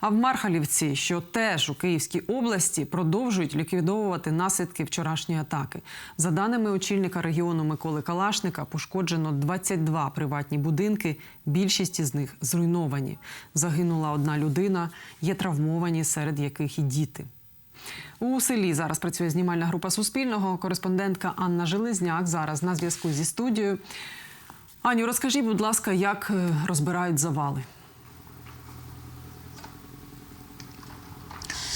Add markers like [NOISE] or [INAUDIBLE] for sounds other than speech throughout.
А в Мархалівці, що теж у Київській області, продовжують ліквідовувати наслідки вчорашньої атаки. За даними очільника регіону Миколи Калашника, пошкоджено 22 приватні будинки. Більшість із них зруйновані. Загинула одна людина, є травмовані, серед яких і діти. У селі зараз працює знімальна група Суспільного. Кореспондентка Анна Железняк зараз на зв'язку зі студією. Аню, розкажіть, будь ласка, як е, розбирають завали?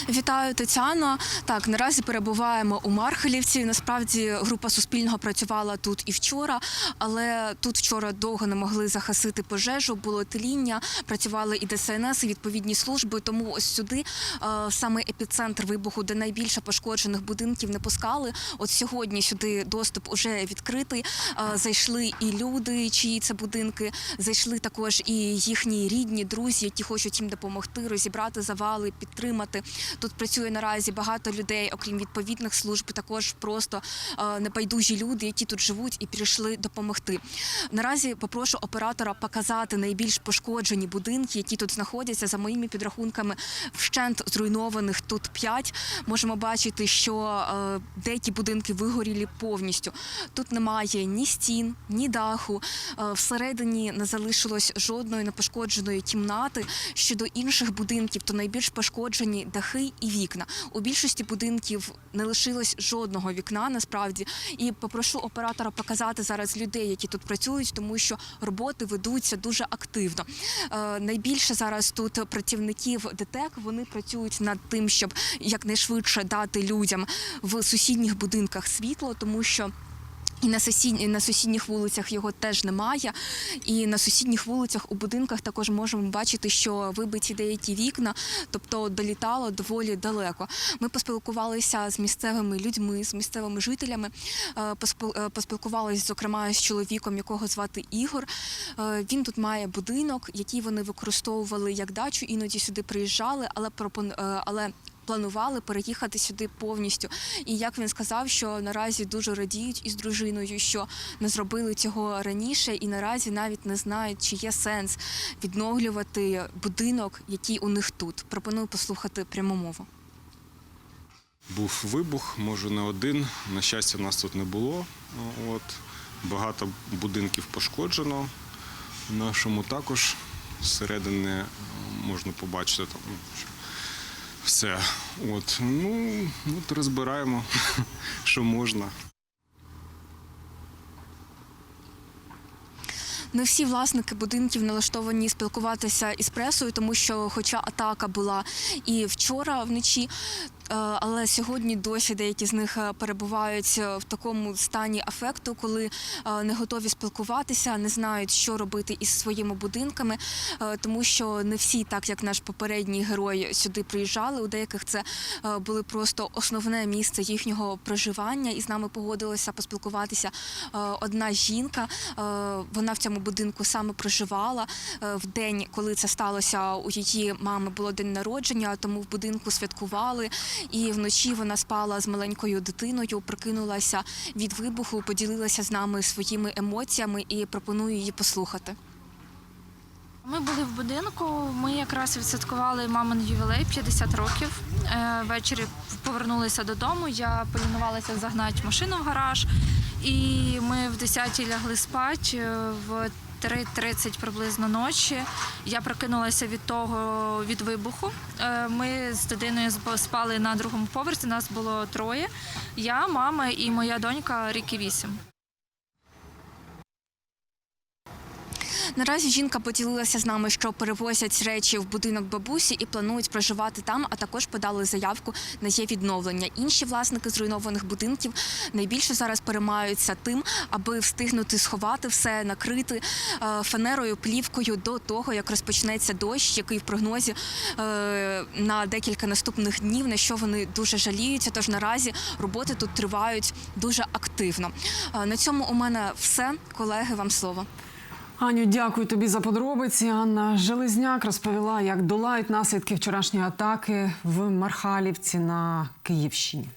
Вітаю, Тетяно. Так, наразі перебуваємо у Мархалівці. Насправді група Суспільного працювала тут і вчора, але тут вчора довго не могли загасити пожежу, було тління, працювали і ДСНС, і відповідні служби. Тому ось сюди е, саме епіцентр вибуху, де найбільше пошкоджених будинків не пускали. От сьогодні сюди доступ уже відкритий. Е, зайшли і люди, чиї це будинки, зайшли також і їхні рідні, друзі, які хочуть їм допомогти, розібрати завали, підтримати. Тут працює наразі багато людей, окрім відповідних служб, також просто е, небайдужі люди, які тут живуть і прийшли допомогти. Наразі попрошу оператора показати найбільш пошкоджені будинки, які тут знаходяться. За моїми підрахунками, вщент зруйнованих тут п'ять. Можемо бачити, що е, деякі будинки вигорілі повністю. Тут немає ні стін, ні даху. Е, всередині не залишилось жодної непошкодженої кімнати. Щодо інших будинків, то найбільш пошкоджені дахи і вікна. У більшості будинків не лишилось жодного вікна насправді. І попрошу оператора показати зараз людей, які тут працюють, тому що роботи ведуться дуже активно. Е, найбільше зараз тут працівників ДТЕК вони працюють над тим, щоб якнайшвидше дати людям в сусідніх будинках світло, тому що. І на сусідні на сусідніх вулицях його теж немає. І на сусідніх вулицях у будинках також можемо бачити, що вибиті деякі вікна, тобто долітало доволі далеко. Ми поспілкувалися з місцевими людьми, з місцевими жителями. е, е, Поспілкувалися, зокрема, з чоловіком, якого звати Ігор. Е, Він тут має будинок, який вони використовували як дачу, іноді сюди приїжджали, але пропон... але планували переїхати сюди повністю. І як він сказав, що наразі дуже радіють із дружиною, що не зробили цього раніше, і наразі навіть не знають, чи є сенс відновлювати будинок, який у них тут. Пропоную послухати пряму мову. Був вибух, може не один. На щастя, нас тут не було. От. Багато будинків пошкоджено. Нашому також зсередини е, можна побачити там що все. От. Ну, от розбираємо, [LAUGHS] що можна. Не всі власники будинків налаштовані спілкуватися із пресою, тому що, хоча атака була і вчора вночі, але сьогодні досі деякі з них е, перебувають е, в такому стані афекту, коли е, не готові спілкуватися, не знають, що робити із своїми будинками, е, тому що не всі, так як наш попередній герой, сюди приїжджали. У деяких це е, були просто основне місце їхнього проживання, і з нами погодилася поспілкуватися е, одна жінка. Е, Вона в цьому будинку саме проживала Е, в день, коли це сталося. У її мами було день народження, тому в будинку святкували. І вночі вона спала з маленькою дитиною, прикинулася від вибуху, поділилася з нами своїми емоціями і пропоную її послухати. Ми були в будинку. Ми якраз відсвяткували мамин ювілей 50 років. Е, Ввечері повернулися додому. Я полінувалася загнати машину в гараж, і ми в 10 лягли спати е, в 3.30 приблизно ночі. Я прокинулася від того від вибуху. Е, Ми з дитиною спали на другому поверсі. Нас було троє. Я, мама і моя донька рік і вісім. Наразі жінка поділилася з нами, що перевозять речі в будинок бабусі і планують проживати там, а також подали заявку на її відновлення. Інші власники зруйнованих будинків найбільше зараз переймаються тим, аби встигнути сховати все, накрити е, фанерою, плівкою до того, як розпочнеться дощ, який в прогнозі е, на декілька наступних днів, на що вони дуже жаліються. Тож наразі роботи тут тривають дуже активно. Е, На цьому у мене все. Колеги, вам слово. Аню, дякую тобі за подробиці. Анна Железняк розповіла, як долають наслідки вчорашньої атаки в Мархалівці на Київщині.